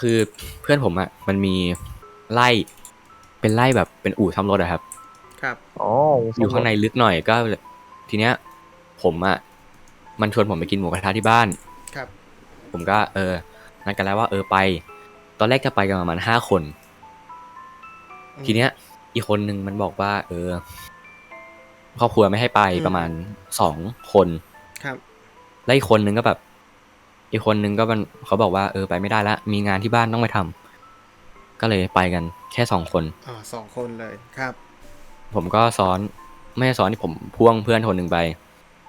คือเพื่อนผมอะมันมีไร่เป็นไร่แบบเป็นอู่ซ่อมรถอะครับ ครับอ๋ออยู่ข้างในลึกหน่อยก็ ทีเนี้ย ผมอะมันชวนผมไปกินหมูกระทะที่บ้าน ครับ ผมก็ เออนัดกันแล้วว่าเออไป ตอนแรกจะไปกันประมาณห้าคน อืม ทีเนี้ย อีกคนนึงมันบอกว่า เออครอบครัวไม่ให้ไปอืม ประมาณสองคน ครับ แล้วอีกคนนึงก็แบบ อีกคนนึงก็มันเขาบอกว่าเออไปไม่ได้ละมีงานที่บ้านต้องไปทำก็เลยไปกันแค่สองคน อ่าสองคนเลยครับ ผมก็ซ้อนไม่ใช่ซ้อนที่ผมพ่วงเพื่อนคนหนึ่งไป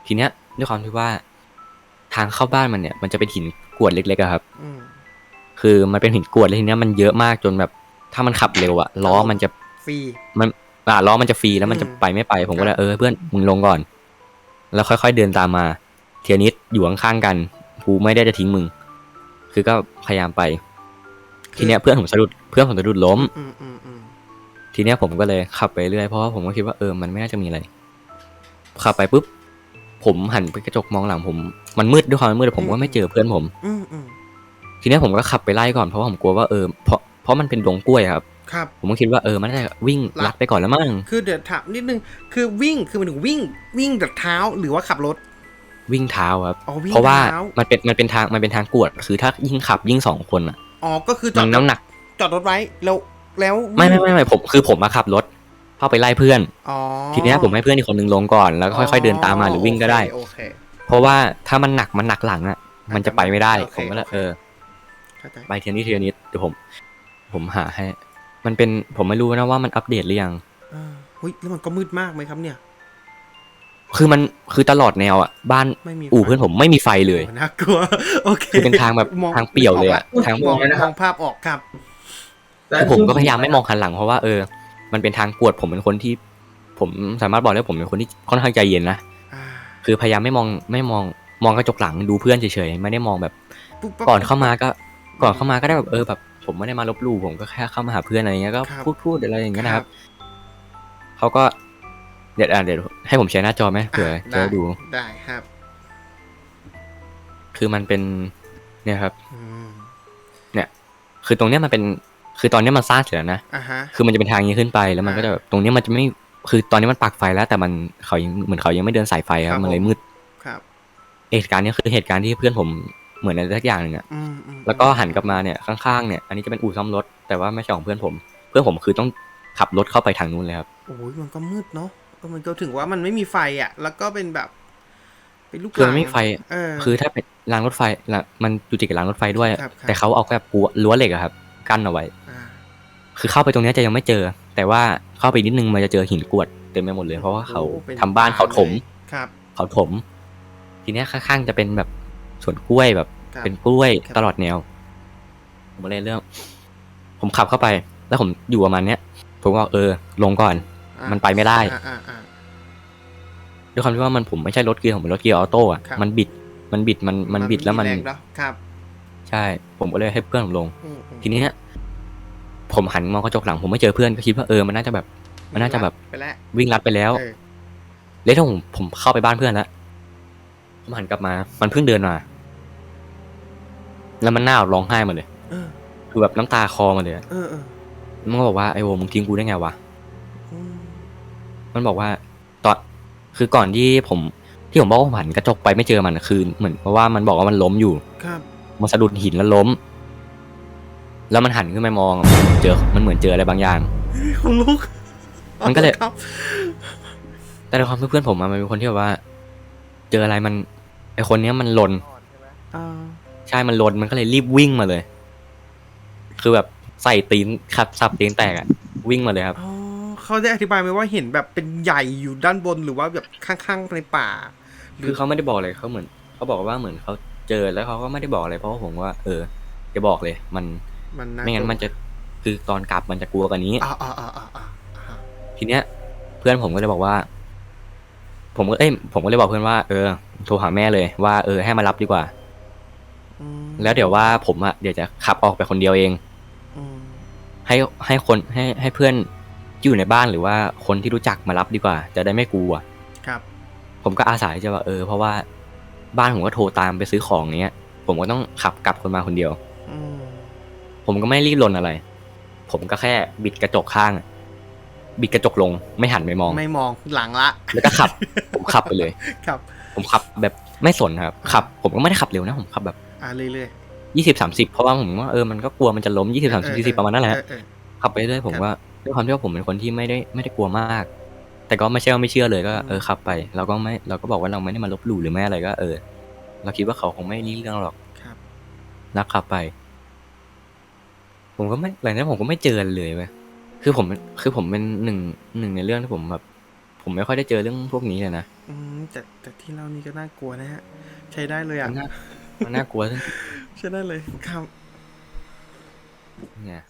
ทีเนี้ยด้วยความที่ว่า ทางเข้าบ้านมันเนี่ย มันจะเป็นหินกรวดเล็กๆอะครับ อืมคือมันเป็นหินกรวดแล้วทีเนี้ยมันเยอะมากจนแบบ ถ้ามันขับเร็วอะล้อมันจะฟรี มันอ่าล้อมันจะฟรีแล้วมันจะอืม ไปไม่ไป ผมก็เลยเออเพื่อนมึงลงก่อน แล้วค่อยๆเดินตามมา เทียนิดอยู่ข้างๆกัน กูไม่ได้จะทิ้งมึง คือก็พยายามไป ทีเนี้ยเพื่อนผมสะดุดเพื่อนผมสะดุดล้ม อืมอืมอืมทีเนี้ยผมก็เลยขับไปเรื่อยเพราะว่าผมก็คิดว่าเออมันไม่น่าจะมีอะไรขับไปปุ๊บผมหันไปกระจกมองหลังผม มันมืดด้วยความมืดผมก็ไม่เจอเพื่อนผม อืมอืมทีเนี้ยผมก็ขับไปไล่ก่อนเพราะว่าผมกลัวว่าเออเพราะเพราะมันเป็นดงกล้วยครับ ครับ ผมก็คิดว่าเออมันน่าจะวิ่งลัดลัดไปก่อนแล้วมั้งคือเดี๋ยวถามนิดนึงคือวิ่งคือมันถึงวิ่งวิ่งจากเท้าหรือว่าขับรถ วิ่งเท้าครับ อ๋อวิ่งเพราะว่าเท้ามันเป็นมันเป็นทางมันเป็นทางกวด คือถ้ายิ่งขับยิ่งสองคนอะอ๋อก็คือจมัอดนน้ำหนัก จอดรถไว้แล้วแล้วไม่ไม่ไม่ไม่ผมคือผมมาขับรถเข้าไปไล่เพื่อน อ๋อทีเนี้ยผมให้เพื่อนอีกคนนึงลงก่อนแล้วก็ค่อย ๆเดินตามมาหรือวิ่งก็ได้ โอเค เพราะว่าถ้ามันหนักมันหนักหลังอะ มันจะไปไม่ได้ โอเค ผมก็เลยโอเคเออเข้าใจไปเทียนิดเทียนิดเดี๋ยวผม ผมหาให้ มันเป็นผมไม่รู้นะว่ามันอัปเดตหรือยัง อ่าเฮ้ยแล้วมันก็มืดมากไหมครับเนี่ย คือมันคือตลอดแนวอะบ้านไม่มีอู่ไฟ เพื่อนผมไม่มีไฟเลยโอ้น่ากลัว โอเคคือเป็นทางแบบมอทางเปี่ยวเลยอะนึกกทาง มองมองภาพออกครับคือผมก็พยายามไม่มองคันหลังเพราะว่าเออมันเป็นทางกวดผมเป็นคนที่ ผมสามารถบอกได้ว่าผมเป็นคนที่ค่อนข้างใจเย็นนะอ่าคือพยายามไม่มองไม่มองมองกระจกหลังดูเพื่อนเฉยๆไม่ได้มองแบบ ปุ๊บปั๊บ ก่อนเข้ามาก็ก่อนเข้ามาก็ได้แบบเออแบบผมไม่ได้มาลบหลู่ผมก็แค่เข้ามาหาเพื่อนอะไรเงี้ยก็ครับพูดพูดอะไรอย่างเงี้ยนะครับเขาก็ เดี๋ยวอะเดี๋ยวให้ผมแชร์หน้าจอไหมเผื่ออะจะได้ดู ได้ครับคือมันเป็นเนี่ยครับ อืมคือตรงเนี้ยมันเป็น คือตอนเนี้ยมันสร้างเสร็จแล้วนะ อ่าฮะ คือมันจะเป็นทางนี้ขึ้นไปแล้วมันก็จะแบบตรงเนี้ยมันจะไม่ คือตอนนี้มันปักไฟแล้ว แต่มันเขายังเหมือนเขายังไม่เดินสายไฟคครัรับบ มันเลยผม มืด ครับเหตุการณ์เนี้ยคือเหตุการณ์ที่เพื่อนผมเหมือนอะไรสักอย่างหนึ่งอะอืมอืมแล้วก็หันกลับมาเนี่ยข้างๆเนี่ย อันนี้จะเป็นอู่ซ่อมรถ แต่ว่าไม่ใช่ของเพื่อนผม เพื่อนผมคือต้องขับรถเข้าไปทางนู้นเลยครับ โอ้ยมันก็มืดเนาะเออ มันก็ถึงว่ามันไม่มีไฟอะ แล้วก็เป็นแบบ เป็นลูกคือมันหไม่งมีไฟเออ คือถ้าเป็นรางรถไฟละมันอยู่ติดกับรางรถไฟด้วย ครับครับ แต่เขาเอาแบบรั้วรั้วเหล็กอะครับ กั้นเอาไว้าคือเข้าไปตรงเนี้ยจะยังไม่เจอ แต่ว่าเข้าไปนิดนึงมันจะเจอหินกรวดเต็มไปหมดเลย เพราะว่าเขาโอ้ป็ทำบ้านเขาถมเลยครับเขาถม ทีเนี้ยข้างๆจะเป็นแบบสวนกล้วยแบบ ครับ เป็นกล้วยครับ ตลอดแนว ผมก็เลยเรื่อง ผมขับเข้าไป แล้วผมอยู่ประมาณเนี้ย ผมก็เออ ลงก่อน อะมันไปไม่ได้ อ่าอ่าอ่า ด้วยความที่ว่ามันผมไม่ใช่รถเกียร์ผมเป็นรถเกียร์ออโต้อะครับ มันบิดมันบิดมันมันบิดแล้วมัน แรงเนอะครับใช่ ผมก็เลยให้เพื่อนผมลง อืมอืมทีนี้เนี่ยผมหันมองกระจกหลังผมไม่เจอเพื่อนก็คิดว่าเออมันน่าจะแบบ มันน่าจะแบบ ไปแล้ววิ่งลัดไปแล้ว เออแล้วถ้าผมผมเข้าไปบ้านเพื่อนแล้วผมหันกลับมา มันเพิ่งเดินมา แล้วมันหน้าร้องไห้มาเลย เออคือแบบน้ำตาคอมาเลยอะเออเออมันก็บอกว่าไอโอมึงทิ้งกูได้ไงวะ อืมมันบอกว่าตอน คือก่อนที่ผมที่ผมบอกว่าผมหันกระจกไปไม่เจอมันอะคือเหมือนเพราะว่ามันบอกว่ามันล้มอยู่ครับมันสะดุดหินแล้วล้ม แล้วมันหันขึ้นไปมองมันเจอมันเหมือนเจออะไรบางอย่างของลูกมันก็เลยครับแต่ในความที่เพื่อนผมอะมันเป็นคนที่แบบว่า เจออะไรมัน ไอคนเนี้ยมันลนอ่าใช่มันลนมันก็เลยรีบวิ่งมาเลย คือแบบใส่ตีนขับสับตีนแตกอะวิ่งมาเลยครับอ๋อ เขาได้อธิบายไหมว่าเห็นแบบเป็นใหญ่อยู่ด้านบนหรือว่าแบบข้างๆในป่า คือเขาไม่ได้บอกเลยเขาเหมือนเขาบอกว่าเหมือนเขาเจอแล้วเขาก็ไม่ได้บอกอะไรเพราะว่าผมว่า เออจะบอกเลย มันมันน่าไม่งั้นมันจะคือตอนกลับมันจะกลัวกว่านี้อ่าอ่าอ่าอ่าอ่าอ่าทีเนี้ย เพื่อนผมก็เลยบอกว่า ผมก็เอ้ยผมก็เลยบอกเพื่อนว่าเออโทรหาแม่เลยว่าเออให้มารับดีกว่าอืมแล้วเดี๋ยวว่าผมอะเดี๋ยวจะขับออกไปคนเดียวเองอืมให้ให้คนให้ให้เพื่อนที่ อยู่ในบ้านหรือว่าคนที่รู้จักมารับดีกว่า จะได้ไม่กลัว ครับ ผมก็อาสาที่จะว่าเออ เพราะว่าบ้านผมก็โทรตามไปซื้อของเนี้ย ผมก็ต้องขับกลับคนมาคนเดียว อืมพผมก็ไม่รีบลนอะไร ผมก็แค่บิดกระจกข้างอะบิดกระจกลงไม่หันไปมอง ไม่มองหลังละ แล้วก็ขับ ผมขับไปเลย ครับ ผมขับแบบไม่สนครับ ขับ ผมก็ไม่ได้ขับเร็วนะ ผมขับแบบอ่าเรื่อยยี่สิบสามสิบเพราะว่าผมว่าเออมันก็กลัวมันจะล้มยี่สิบๆสามสิบสี่สิบประมาณนั้นแหละ เออเออ ขับไปเรื่อยผมครับ ว่า ด้วยความที่ว่าผมเป็นคนที่ไม่ได้ไม่ได้กลัวมาก แต่ก็ไม่ใช่ว่าไม่เชื่อเลยก็อืมเออขับไปเราก็ไม่เราก็บอกว่าเราไม่ได้มาลบหลู่หรือไม่อะไรก็เออ เราคิดว่าเขาคงไม่รีเรื่องหรอกครับนักขับไป ผมก็ไม่หลังจากนั้นผมก็ไม่เจอเลยเว้ยคือผมคือผมเป็นหนึ่งหนึ่งในเรื่องที่ผมแบบผมไม่ค่อยได้เจอเรื่องพวกนี้เลยนะอืมแต่แต่ที่เล่านี่ก็น่ากลัวนะฮะ ใช้ได้เลยอะมันน่ามันน่ากลัวซึ่งใช้ได้เลยครับเนี่ย